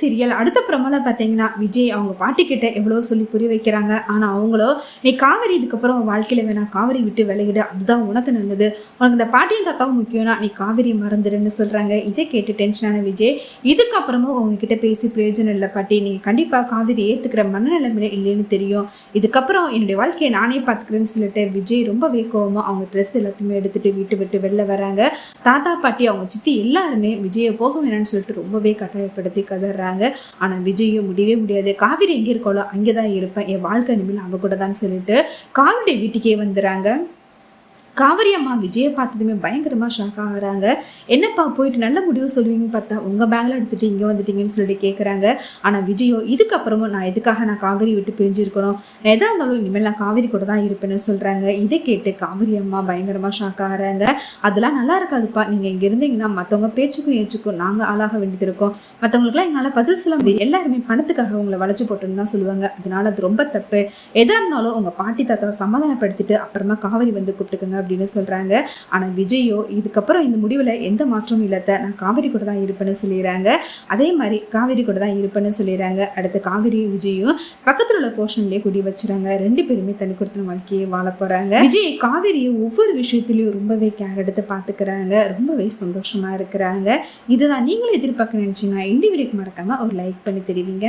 Serial அடுத்த பிரமல பார்த்தீங்கன்னா விஜய் அவங்க பாட்டி கிட்ட எவ்வளோ சொல்லி புரிய வைக்கிறாங்க. ஆனால் அவங்களோ நீ காவேரி இதுக்கப்புறம் உன் வாழ்க்கையில் வேணாம் காவேரி விட்டு விலகிடு. அதுதான் உனக்கு நல்லது. உனக்கு இந்த பாட்டியும் தாத்தாவும் முக்கியம்னா நீ காவேரி மறந்துடுன்னு சொல்கிறாங்க இதை கேட்டு டென்ஷனான விஜய் இதுக்கப்புறமும் உங்ககிட்ட பேசி பிரயோஜனம் இல்லை பாட்டி. நீங்கள் கண்டிப்பாக காவேரி ஏற்றுக்கிற மனநிலைமையில இல்லைன்னு தெரியும். இதுக்கப்புறம் என்னுடைய வாழ்க்கையை நானே பார்த்துக்கிறேன்னு சொல்லிட்டு விஜய் ரொம்ப வேகமாக அவங்க ட்ரெஸ் எல்லாத்தையுமே எடுத்துட்டு வீட்டு விட்டு வெளில வராங்க. தாத்தா பாட்டி அவங்க சித்தி எல்லாருமே விஜயை போக வேணாம்னு சொல்லிட்டு ரொம்பவே கட்டாயப்படுத்தி கதறாங்க ஆனால் விஜயும் முடியவே முடியாது. காவிரி எங்கே இருக்காளோ அங்கே தான் இருப்பேன். என் வாழ்க்கை நிமிடம் அவ கூட தான் சொல்லிட்டு காவிரி வீட்டுக்கே வந்துடுறாங்க. காவிரி அம்மா விஜயை பார்த்ததுமே பயங்கரமாக ஷாக் ஆகுறாங்க. என்னப்பா போயிட்டு நல்ல முடிவு சொல்லுவீங்கன்னு பார்த்தா உங்கள் பேக்கில் எடுத்துகிட்டு இங்கே வந்துட்டீங்கன்னு சொல்லிட்டு கேட்குறாங்க ஆனால் விஜயோ இதுக்கப்புறமும் நான் எதுக்காக நான் காவிரி விட்டு பிரிஞ்சிருக்கணும்? எதாக இருந்தாலும் இனிமேல் நான் காவிரி கூட தான் இருப்பேன்னு சொல்கிறாங்க இதை கேட்டு காவிரி அம்மா பயங்கரமாக ஷாக் ஆகிறாங்க. அதெல்லாம் நல்லா இருக்காதுப்பா. நீங்கள் இங்கே இருந்தீங்கன்னா மற்றவங்க பேச்சுக்கும் ஏச்சுக்கும் நாங்கள் ஆளாக வேண்டியது இருக்கோம். மற்றவங்களுக்குலாம் என்னால் பதில் சொல்ல முடியும் எல்லாருமே பணத்துக்காக உங்களை வளைச்சு போட்டுன்னு தான் சொல்லுவாங்க. அதனால அது ரொம்ப தப்பு. எதாக இருந்தாலும் உங்கள் பாட்டி தாத்தாவை சமாதானப்படுத்திட்டு அப்புறமா காவிரி வந்து கூப்பிட்டுக்கோங்க அப்படின்னு சொல்கிறாங்க ஆனால் விஜயோ இதுக்கப்புறம் இந்த முடிவில் எந்த மாற்றமும் இல்லாத நான் காவிரி கூட தான் இருப்பேன்னு சொல்லிடுறாங்க. அதே மாதிரி காவிரி கூட தான் இருப்பேன்னு சொல்லிடுறாங்க. அடுத்து காவேரி விஜயும் பக்கத்தில் உள்ள போர்ஷன்லேயே குடி வச்சுறாங்க. ரெண்டு பேருமே தனி கொடுத்த வாழ்க்கையை வாழ போகிறாங்க விஜய் காவிரியை ஒவ்வொரு விஷயத்துலையும் ரொம்பவே கேர் எடுத்து பார்த்துக்கிறாங்க ரொம்பவே சந்தோஷமாக இருக்கிறாங்க. இதுதான் நீங்களும் எதிர்பார்க்க நினச்சிங்கன்னா இந்த வீடியோக்கு மறக்காமல் ஒரு லைக் பண்ணி தெரிவிங்க.